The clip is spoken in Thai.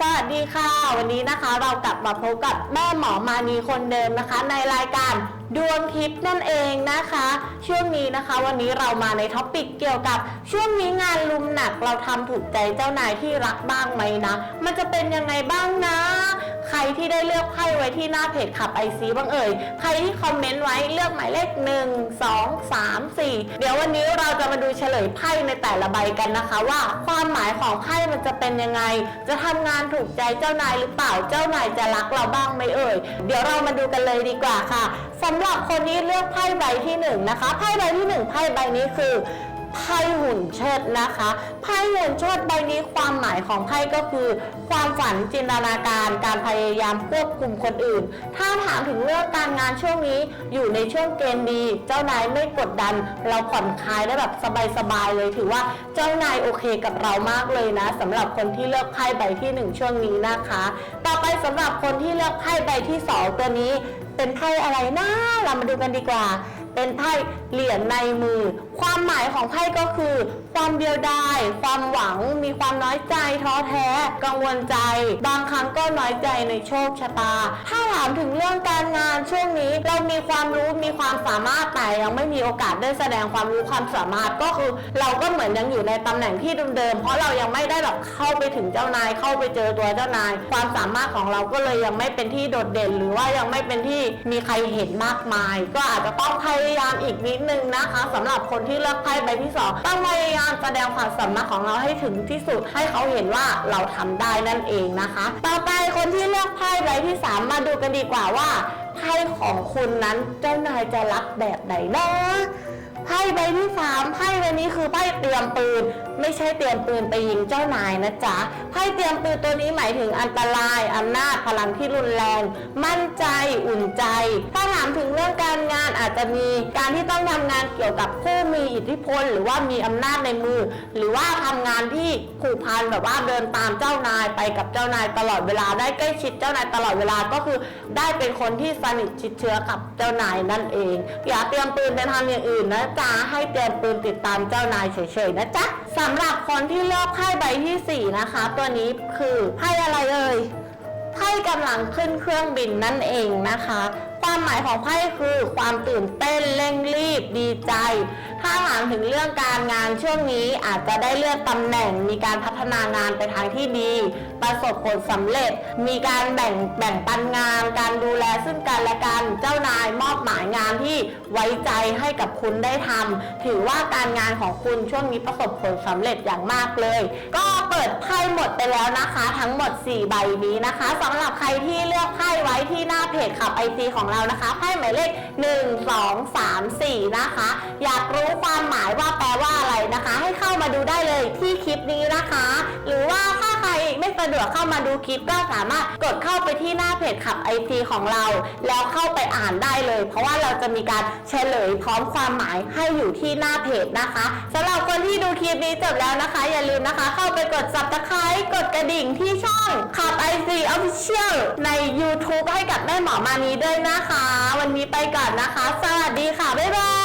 สวัสดีค่ะ วันนี้นะคะเรากลับมาพบกับแม่หมอมานีคนเดิมนะคะ ในรายการดวงทิพย์นั่นเองนะคะ ช่วงนี้นะคะ วันนี้เรามาในท็อปิกเกี่ยวกับ ช่วงนี้งานลุมหนักเราทำถูกใจเจ้านายที่รักบ้างไหมนะ มันจะเป็นยังไงบ้างนะ รที่ได้เลือกไพ่ไว้ที่หน้าเพจขับไอซีบ้างเอ่ย ใครที่คอมเมนต์ไว้เลือกหมายเลข 1 2 3 4 เดี๋ยววันนี้เราจะมาดูเฉลยไพ่ในแต่ละใบกันนะคะ ว่าความหมายของไพ่มันจะเป็นยังไง จะทำงานถูกใจเจ้านายหรือเปล่า เจ้านายจะรักเราบ้างไหมเอ่ย เดี๋ยวเรามาดูกันเลยดีกว่าค่ะสำหรับคนที่เลือกไพ่ใบที่หนึ่งนะคะ ไพ่ใบที่หนึ่งไพ่ใบนี้คือ ไพ่หุ่นเชิดนะคะไพ่หุ่นเชิดใบนี้ความหมายของไพ่ก็คือ ความฝันจินตนาการการพยายามควบคุมคนอื่น ถ้าถามถึงเรื่องการงานช่วงนี้อยู่ในช่วงเกณฑ์ดี เจ้านายไม่กดดัน เราผ่อนคลายได้แบบสบายๆเลยถือว่าเจ้านายโอเคกับเรามากเลยนะสำหรับคนที่เลือกไพ่ใบที่หนึ่งช่วงนี้นะคะ ต่อไปสำหรับคนที่เลือกไพ่ใบที่สองตัวนี้เป็นไพ่อะไรนะเรามาดูกันดีกว่า เป็นไพ่เหรียญในมือ ความหมายของไพ่ก็คือ ความเดียวดาย ความหวัง มีความน้อยใจท้อแท้ กังวลใจ บางครั้งก็น้อยใจในโชคชะตา ถ้าถามถึงเรื่องการงานช่วงนี้ เรามีความรู้มีความสามารถแต่ยังไม่มีโอกาสได้แสดงความรู้ความสามารถก็คือ เราก็เหมือนยังอยู่ในตำแหน่งที่เดิมๆเพราะเรายังไม่ได้แบบเข้าไปถึงเจ้านายเข้าไปเจอตัวเจ้านาย ความสามารถของเราก็เลยยังไม่เป็นที่โดดเด่น หรือว่ายังไม่เป็นที่มีใครเห็นมากมาย ก็อาจจะต้องพยายามอีกนิดนึงนะคะสำหรับคนที่เลือกไพ่ใบที่สองต้องพยายามแสดงความสามารถของเราให้ถึงที่สุดให้เขาเห็นว่าเราทำได้นั่นเองนะคะ ต่อไปคนที่เลือกไพ่ใบที่สามมาดูกันดีกว่าว่า ไพ่ของคุณนั้นเจ้านายจะรักแบบไหนนะไพ่ใบที่สามไพ่ใบนี้คือไพ่เตรียมปืน ไม่ใช่เตรียมปืนไปยิงเจ้านายนะจ๊ะไพ่เตรียมปืนตัวนี้หมายถึงอันตรายอำนาจพลังที่รุนแรง มั่นใจอุ่นใจ ถ้าถามถึงเรื่องการงานอาจจะมีการที่ต้องทำงานเกี่ยวกับผู้มีอิทธิพล หรือว่ามีอำนาจในมือ หรือว่าทำงานที่ผูกพันแบบว่าเดินตามเจ้านายไปกับเจ้านายตลอดเวลาได้ใกล้ชิดเจ้านายตลอดเวลาก็คือ ได้เป็นคนที่สนิชิดเชื้อกับเจ้านายนั่นเอง อย่าเตรียมปืนไปทำอย่างอื่นนะจ๊ะให้เตรียมปืนติดตามเจ้านายเฉยๆนะจ๊ะสำหรับคนที่เลือกไพ่ใบที่สี่นะคะ ตัวนี้คือไพ่อะไรเอ่ยไพ่กำลังขึ้นเครื่องบินนั่นเองนะคะ ความหมายของไพ่คือความตื่นเต้นเร่งรีบดีใจ ถ้าถามถึงเรื่องการงานช่วงนี้อาจจะได้เลื่อนตำแหน่ง มีการพัฒนางานไปทางที่ดี ประสบผลสำเร็จ มีการแบ่งแบ่งปันงาน การดูแลซึ่งกันและกันเจ้านายมอบหมายงานที่ไว้ใจให้กับคุณได้ทำถือว่าการงานของคุณช่วงนี้ประสบผลสำเร็จอย่างมากเลย ก็เปิดไพ่หมดไปแล้วนะคะ ทั้งหมด 4 ใบนี้นะคะสำหรับใครที่เลือกไพ่ไว้ที่หน้าเพจขับไอซีของเรานะคะไพ่หมายเลข 1 2 3 4 นะคะ อยากรู้ความหมายว่าแปลว่าอะไรนะคะ ให้เข้ามาดูได้เลยที่คลิปนี้นะคะ หรือว่าถ้าใครไม่สะดวกเข้ามาดูคลิปก็สามารถกดเข้าไปที่หน้าเพจขับไอซีของเรา แล้วเข้าไปอ่านได้เลย เพราะว่าเราจะมีการเฉลยพร้อมความหมายให้อยู่ที่หน้าเพจนะคะสำหรับคนที่ดูคลิปนี้จบแล้วนะคะ อย่าลืมนะคะ เข้าไปกด subscribe กดกระดิ่งที่ช่องขับไอซีออฟฟิเชียลใน YouTube ให้กับแม่หมอมานีด้วยนะคะ วันนี้ไปก่อนนะคะ สวัสดีค่ะ บ๊ายบาย